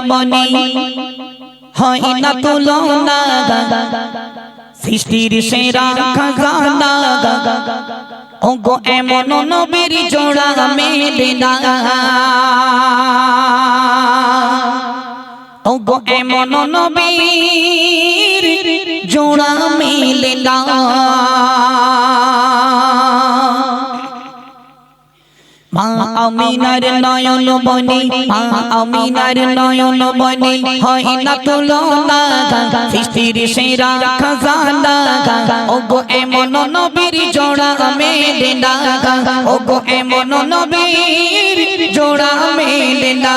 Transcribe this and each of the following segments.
মনে হয় না তুলনা। সৃষ্টির সেরা খাজানা। ওগো, এমন নবীর জোড়া মেলে না। ওগো, এমন নবীর জোড়া মেলে না। আমিনার নয়ন বনে, আমিনার নয়ন বনে, হয় না তুলনা। সৃষ্টির সেরা খাজানা। ওগো, এমন নবীর জোড়া মেলে না ওগো, এমন নবীর জোড়া মেলে না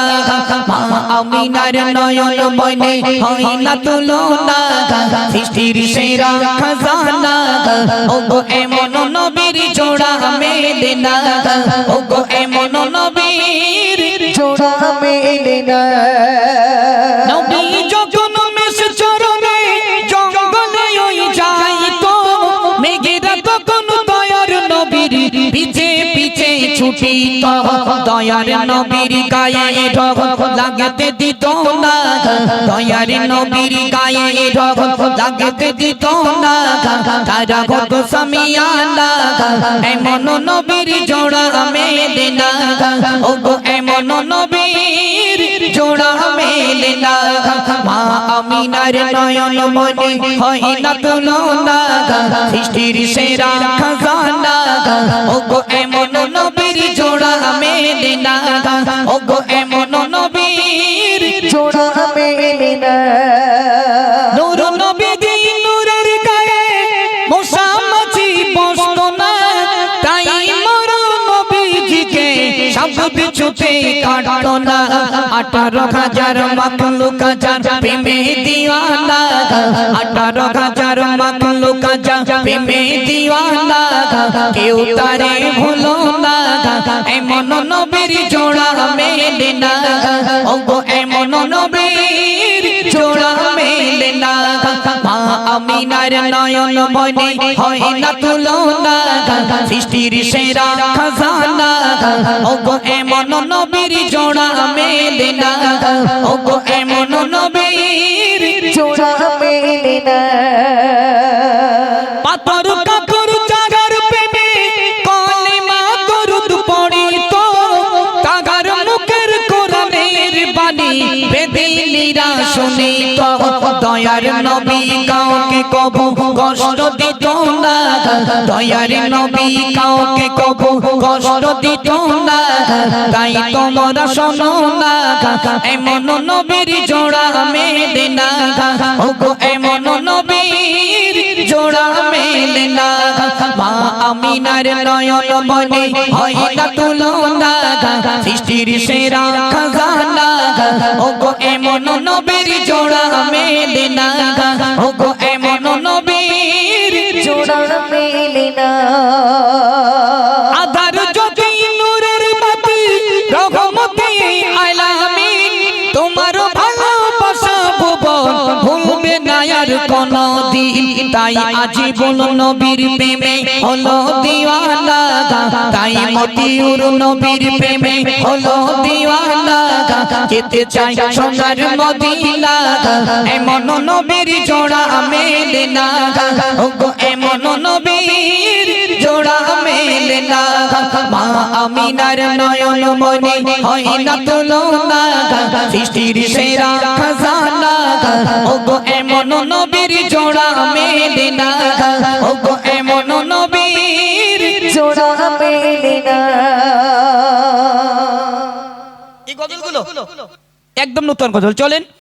আমিনার নয়ন বনে, হয় না তুলনা। সৃষ্টির সেরা খাজানা। ওগো, এমন নবীর জোড়া মেলে না ওগো নবীর জোড়া মেলে না ছুটিত দয়ার নবীর গায়ে রগ লাগতে দিত না। দয়ার নবীর গায়ে রগ লাগতে দিত না। তারা ভগ এমন নবীর জোড়া মেলে না এমন নবীর জোড়া মেলে না মা আমিনার নয়ন মনে হয় না তুলনা। সৃষ্টির সেরা খাজানা। ওগো না ওগো এমন নবীর জোড়া মেলে না নূর নবী দি নূরের গায়ে মশা মাছি বসত না। তাই মর নবীজিকে সব কিছুতে কাটত না। আঠারো হাজার মাকলুক হাজার প্রেমে দিওয়ানা। আঠারো হাজার মাকলুক হাজার প্রেমে দিওয়ানা। কেউ তারে ভুলো নবীর জোড়া মেলে না। ওগো এমন নবীর জোড়া মেলে না। মা আমিনার নয়ন মনে হয় না তুলনা। সৃষ্টির সেরা খাজানা। ওগো এমন নবীর জোড়া মেলে না। ওগো এমন নবীর জোড়া মেলে না। বেদিনীরা শুনি তো দয়ার নবী কাউকে কবু কষ্ট দিত না। দয়ার নবী কাউকে কবু কষ্ট দিত না। তাই তোমরা শোনো না, এমন নবীর জোড়া মেলে না ওগো, এমন নবীর জোড়া মেলে না মা আমিনার নয়ন মনে হয় না তুলনা। সৃষ্টির সেরা এমন নবীর জোড়া মেলে না ওগো এমন নবীর জোড়া মেলে না কোন তাই আজীবন নবীর প্রেমে হলো দিওয়ানা। তাই মতিউর নবীর প্রেমে হলো যেতে চাই সোনার মদিনা, এমন নবীর জোড়া মেলে না। এমন নবীর আমিনার নয়ন মনে হয় না তুলনা সৃষ্টির সেরা খাজানা ওগো এমন নবীর জোড়া মেলে না ওগো এমন নবীর জোড়া মেলে না একদম নতুন গজল, চলেন।